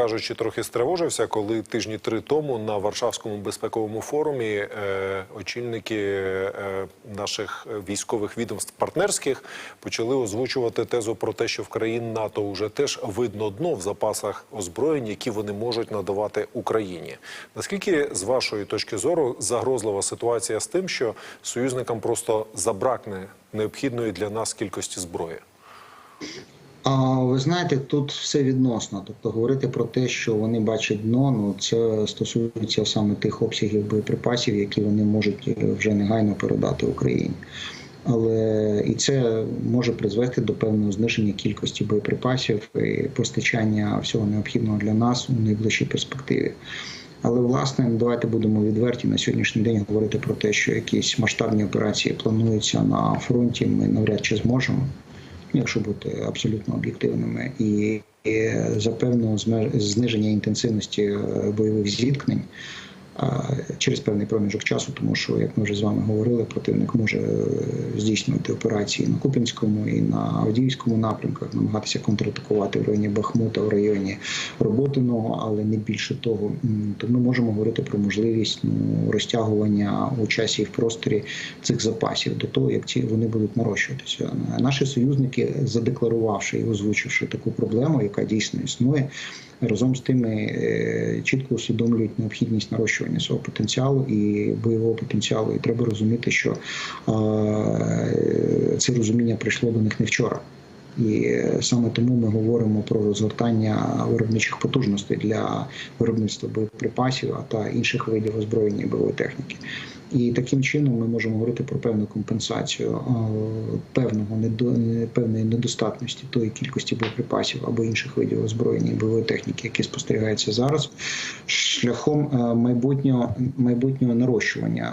кажучи, трохи стривожився, коли тижні три тому на Варшавському безпековому форумі е, очільники е, наших військових відомств партнерських почали озвучувати тезу про те, що в країн НАТО вже теж видно дно в запасах озброєнь, які вони можуть надавати Україні. Наскільки з вашої точки зору загрозлива ситуація з тим, що союзникам просто забракне необхідної для нас кількості зброї? А ви знаєте, тут все відносно. Тобто говорити про те, що вони бачать дно, ну це стосується саме тих обсягів боєприпасів, які вони можуть е, вже негайно передати Україні. Але і це може призвести до певного зниження кількості боєприпасів і постачання всього необхідного для нас у найближчій перспективі. Але власне давайте будемо відверті на сьогоднішній день говорити про те, що якісь масштабні операції плануються на фронті. Ми навряд чи зможемо якщо бути абсолютно об'єктивними, і, і за певного зме- зниження інтенсивності е, бойових зіткнень через певний проміжок часу, тому що, як ми вже з вами говорили, противник може е, здійснювати операції на Купінському і на Авдіївському напрямках, намагатися контратакувати в районі Бахмута, в районі Роботиного, але не більше того. То ми можемо говорити про можливість ну, розтягування у часі і в просторі цих запасів до того, як ці вони будуть нарощуватися. Наші союзники, задекларувавши і озвучивши таку проблему, яка дійсно існує, разом з тими е, чітко усвідомлюють необхідність нарощування свого потенціалу і бойового потенціалу. І треба розуміти, що е, це розуміння прийшло до них не вчора. І саме тому ми говоримо про розгортання виробничих потужностей для виробництва боєприпасів та інших видів озброєння і бойової техніки. І таким чином ми можемо говорити про певну компенсацію е, певного певної недостатності тої кількості боєприпасів або інших видів озброєння і бойової техніки, які спостерігаються зараз, шляхом е, майбутнього майбутнього нарощування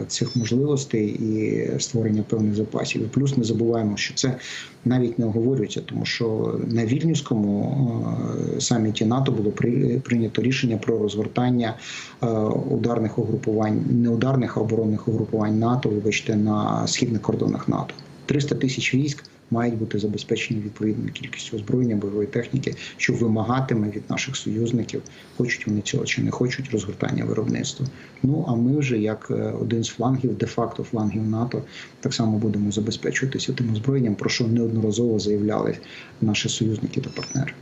е, цих можливостей і створення певних запасів. І плюс не забуваємо, що це навіть не оговорюється, тому що на вільнюському е, саміті НАТО було прийнято рішення про розгортання е, ударних угрупувань, не ударних, а оборонних угрупувань НАТО, вибачте, на східних кордонах НАТО. 300 тисяч військ мають бути забезпечені відповідною кількістю озброєння, бойової техніки, що вимагатиме від наших союзників, хочуть вони цього чи не хочуть, розгортання виробництва. Ну а ми вже як е, один з флангів, де-факто флангів НАТО, так само будемо забезпечуватися тим озброєнням, про що неодноразово заявляли наші союзники та партнери.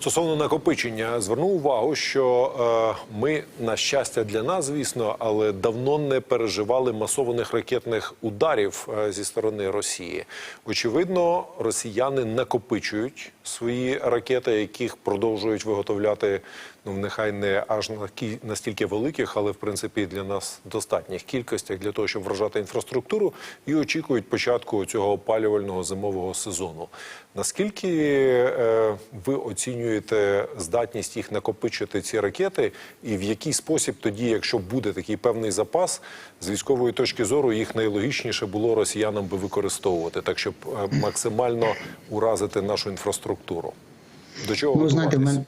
Стосовно накопичення, зверну увагу, що е, ми, на щастя для нас, звісно, але давно не переживали масованих ракетних ударів е, зі сторони Росії. Очевидно, росіяни накопичують свої ракети, яких продовжують виготовляти. Ну, нехай не аж настільки великих, але в принципі для нас достатніх кількостях для того, щоб вражати інфраструктуру, і очікують початку цього опалювального зимового сезону. Наскільки е, ви оцінюєте здатність їх накопичити ці ракети, і в який спосіб тоді, якщо буде такий певний запас, з військової точки зору їх найлогічніше було росіянам би використовувати, так щоб е, максимально уразити нашу інфраструктуру? До чого Ну, знаєте, в мене,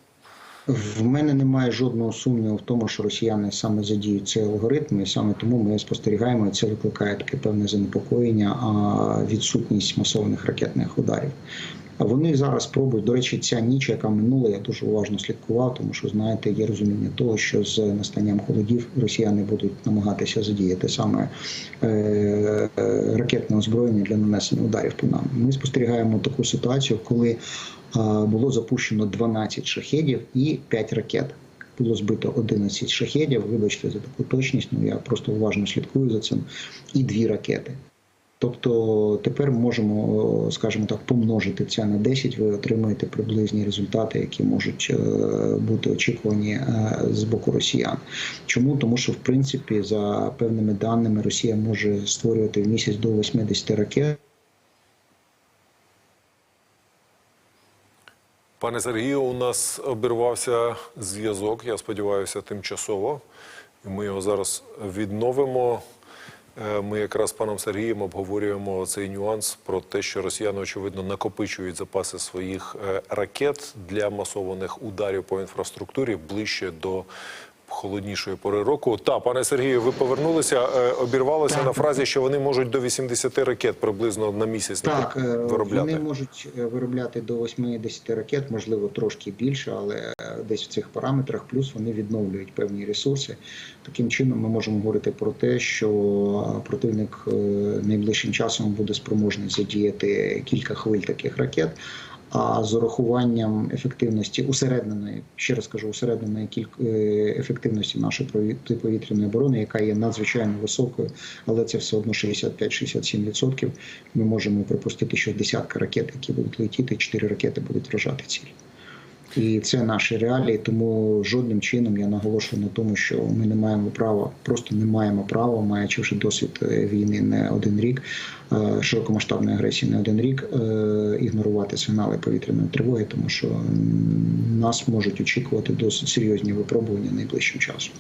в мене немає жодного сумніву в тому, що росіяни саме задіють цей алгоритм, і саме тому ми спостерігаємо, і це викликає таке певне занепокоєння, а відсутність масованих ракетних ударів. А вони зараз пробують. До речі, ця ніч, яка минула, я дуже уважно слідкував, тому що знаєте, є розуміння того, що з настанням холодів росіяни будуть намагатися задіяти саме е, е, ракетне озброєння для нанесення ударів по нам. Ми спостерігаємо таку ситуацію, коли було запущено 12 шахедів і 5 ракет. Було збито 11 шахедів. Вибачте за таку точність. Ну я просто уважно слідкую за цим. І дві ракети. Тобто тепер можемо, скажімо так, помножити це на 10, ви отримаєте приблизні результати, які можуть е, бути очікувані е, з боку росіян. Чому? Тому що в принципі, за певними даними, Росія може створювати в місяць до 80 ракет. Пане Сергію, у нас обірвався зв'язок. Я сподіваюся, тимчасово. Ми його зараз відновимо. Е, Ми якраз з паном Сергієм обговорюємо цей нюанс про те, що росіяни очевидно накопичують запаси своїх е, ракет для масованих ударів по інфраструктурі ближче до холоднішої пори року. Та, пане Сергію, ви повернулися, е, обірвалося Так. на фразі, що вони можуть до 80 ракет приблизно на місяць Так, е, виробляти. вони можуть е, виробляти до 80 ракет, можливо, трошки більше, але десь в цих параметрах. Плюс вони відновлюють певні ресурси. Таким чином, ми можемо говорити про те, що противник найближчим часом буде спроможний задіяти кілька хвиль таких ракет. А з урахуванням ефективності усередненої, ще раз кажу, усередненої кіль- е, ефективності нашої повітряної оборони, яка є надзвичайно високою, але це все одно 65-67%, Ми можемо припустити, що десятка ракет, які будуть летіти, чотири ракети будуть вражати ціль. І це наші реалії, тому жодним чином я наголошую на тому, що ми не маємо права, просто не маємо права, маючи вже досвід е, війни не один рік, е, широкомасштабної агресії не один рік, е, ігнорувати сигнали повітряної тривоги, тому що нас можуть очікувати досить серйозні випробування найближчим часом.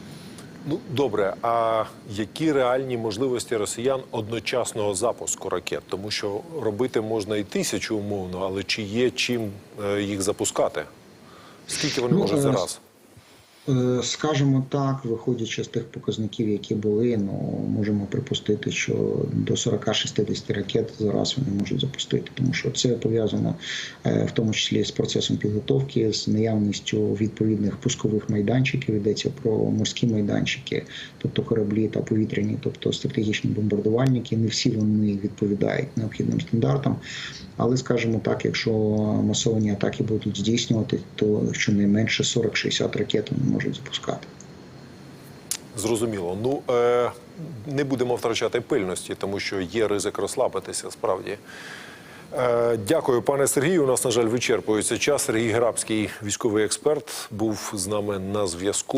Ну добре, а які реальні можливості росіян одночасного запуску ракет? Тому що робити можна і тисячу умовно, але чи є чим їх запускати? Скільки вони Ну, можуть зараз? Е, Скажімо так, виходячи з тих показників, які були, ну можемо припустити, що до 40-60 ракет зараз вони можуть запустити, тому що це пов'язано е, в тому числі з процесом підготовки, з наявністю відповідних пускових майданчиків. Йдеться про морські майданчики, тобто кораблі та повітряні, тобто стратегічні бомбардувальники. Не всі вони відповідають необхідним стандартам. Але скажімо так, якщо масовані атаки будуть здійснювати, то щонайменше 40-60 ракет вони можуть запускати. Зрозуміло. Ну е, не будемо втрачати пильності, тому що є ризик розслабитися. Справді. Е, дякую, пане Сергію. У нас, на жаль, вичерпується час. Сергій Грабський, військовий експерт, був з нами на зв'язку.